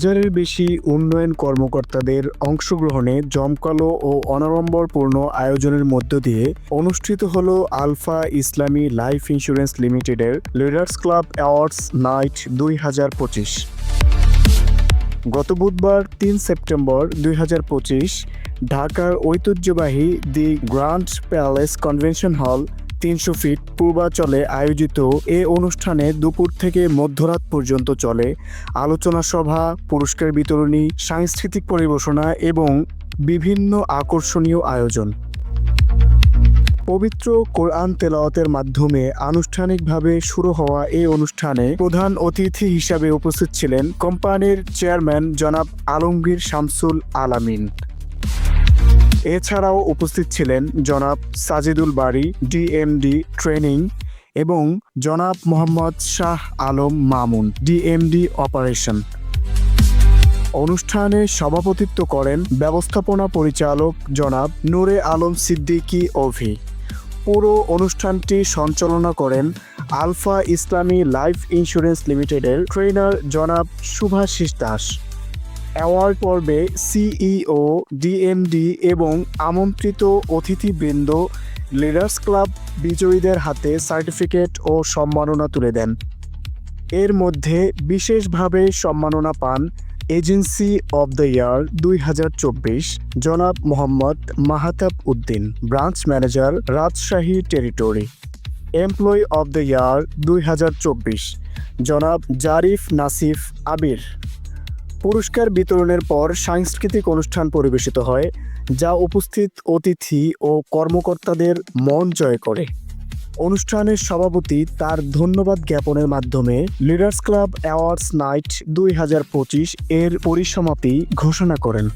হাজারের বেশি উন্নয়ন কর্মকর্তাদের অংশগ্রহণে জমকালো ও অনাড়ম্বরপূর্ণ আয়োজনের মধ্য দিয়ে অনুষ্ঠিত হল আলফা ইসলামী লাইফ ইন্স্যুরেন্স লিমিটেডের লিডার্স ক্লাব অ্যাওয়ার্ডস নাইট দুই হাজার পঁচিশ। গত বুধবার তিন সেপ্টেম্বর দুই হাজার পঁচিশ ঢাকার ঐতিহ্যবাহী দি গ্র্যান্ড প্যালেস কনভেনশন হল তিনশো ফিট পূর্বাচলে আয়োজিত এ অনুষ্ঠানে দুপুর থেকে মধ্যরাত পর্যন্ত চলে আলোচনা সভা, পুরস্কার বিতরণী, সাংস্কৃতিক পরিবেশনা এবং বিভিন্ন আকর্ষণীয় আয়োজন। পবিত্র কোরআন তেলাওয়াতের মাধ্যমে আনুষ্ঠানিকভাবে শুরু হওয়া এই অনুষ্ঠানে প্রধান অতিথি হিসাবে উপস্থিত ছিলেন কোম্পানির চেয়ারম্যান জনাব আলমগীর শামসুল আলামিন। এছাড়াও উপস্থিত ছিলেন জনাব সাজিদুল বাড়ি ডিএমডি ট্রেনিং এবং জনাব মোহাম্মদ শাহ আলম মামুন, ডিএমডি অপারেশন। অনুষ্ঠানে সভাপতিত্ব করেন ব্যবস্থাপনা পরিচালক জনাব নূরে আলম সিদ্দিকী অভি। পুরো অনুষ্ঠানটি সঞ্চালনা করেন আলফা ইসলামী লাইফ ইন্স্যুরেন্স লিমিটেডের ট্রেনার জনাব সুভাষিস দাস। অ্যাওয়ার্ড পর্বে সিইও, ডিএমডি এবং আমন্ত্রিত অতিথিবৃন্দ, লিডার্স ক্লাব বিজয়ীদের হাতে সার্টিফিকেট ও সম্মাননা তুলে দেন। এর মধ্যে বিশেষভাবে সম্মাননা পান এজেন্সি অব দ্য ইয়ার দুই হাজার চব্বিশ, জনাব Mohammad Mahatab Uddin, branch manager, Rajshahi territory. Employee of the year দুই হাজার চব্বিশ, জনাব জারিফ নাসিফ আবির। পুরস্কার বিতরণের পর সাংস্কৃতিক অনুষ্ঠান পরিবেশিত হয়, যা উপস্থিত অতিথি ও কর্মকর্তাদের মন জয় করে। অনুষ্ঠানের সভাপতি তার ধন্যবাদ জ্ঞাপনের মাধ্যমে লিডার্স ক্লাব অ্যাওয়ার্ডস নাইট দুই হাজার পঁচিশ এর পরিসমাপ্তি ঘোষণা করেন।